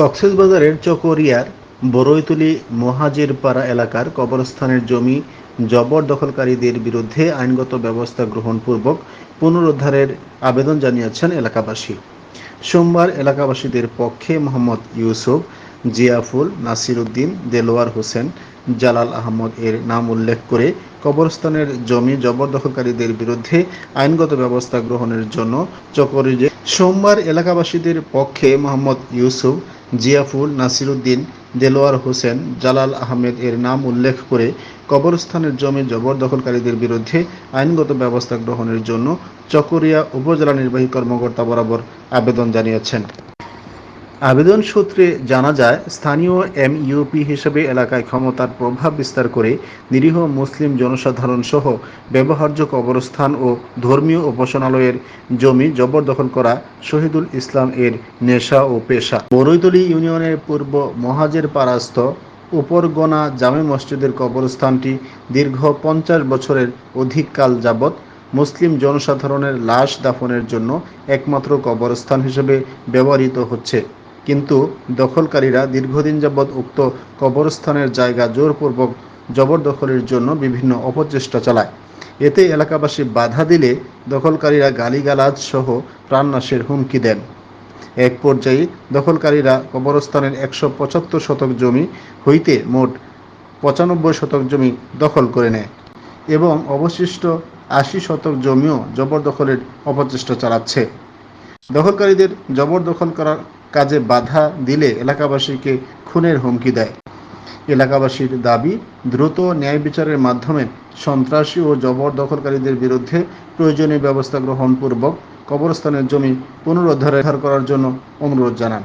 কক্সবাজারের চকরিয়ার বড়ইতলী মহাজিরপাড়া এলাকার কবরস্থানের জমি জবরদখলকারীদের বিরুদ্ধে আইনগত ব্যবস্থা গ্রহণপূর্বক পুনরুদ্ধারের আবেদন জানিয়েছেন এলাকাবাসী। সোমবার এলাকাবাসীদের পক্ষে মোহাম্মদ ইউসুফ, জিয়াফুল নাসির উদ্দিন দেলোয়ার হোসেন, জালাল আহমদ এর নাম উল্লেখ করে কবরস্থানের জমি জবরদখলকারীদের বিরুদ্ধে আইনগত ব্যবস্থা গ্রহণের জন্য চকরিজে সোমবার এলাকাবাসীদের পক্ষে মোহাম্মদ ইউসুফ জিয়াফুল নাসিরুদ্দিন দেলোয়ার হোসেন জালাল আহমেদ এর নাম উল্লেখ করে কবরস্থানের জমি জবরদখলকারীদের বিরুদ্ধে আইনগত ব্যবস্থা গ্রহণের জন্য চকরিয়া উপজেলা নির্বাহী কর্মকর্তা বরাবর আবেদন জানিয়েছেন। আবেদন সূত্রে জানা যায়, স্থানীয় এমইউপি হিসেবে এলাকায় ক্ষমতার প্রভাব বিস্তার করে নিরীহ মুসলিম জনসাধারণ সহ ব্যবহার্য কবরস্থান ও ধর্মীয় উপাসনালয়ের জমি জবরদখল করা শহীদুল ইসলাম এর নেশা ও পেশা। বরৈতলী ইউনিয়নের পূর্ব মহাজের পারাস্থ উপরগনা জামে মসজিদের কবরস্থানটি দীর্ঘ পঞ্চাশ বছরের অধিক কাল যাবৎ মুসলিম জনসাধারণের লাশ দাফনের জন্য একমাত্র কবরস্থান হিসেবে ব্যবহৃত হচ্ছে। কিন্তু দখলকারীরা দীর্ঘদিন যাবৎ উক্ত কবরস্থানের জায়গা জোরপূর্বক জবরদখলের জন্য বিভিন্ন অপচেষ্টা চালায়। এতে এলাকাবাসী বাধা দিলে দখলকারীরা গালিগালাজ সহ প্রাণনাশের হুমকি দেন। এক পর্যায়ে দখলকারীরা কবরস্থানের একশো পঁচাত্তর শতক জমি হইতে মোট পঁচানব্বই শতক জমি দখল করে নেয় এবং অবশিষ্ট আশি শতক জমিও জবরদখলের অপচেষ্টা চালাচ্ছে। দখলকারীদের জবরদখল করার কাজে বাধা দিলে এলাকাবাসীকে খুনের হুমকি দেয়। এলাকাবাসীর দাবি, দ্রুত ন্যায় বিচারের মাধ্যমে সন্ত্রাসী ও জবরদখলকারীদের বিরুদ্ধে প্রয়োজনীয় ব্যবস্থা গ্রহণপূর্বক কবরস্থানের জমি পুনরুদ্ধার করার জন্য অনুরোধ জানান।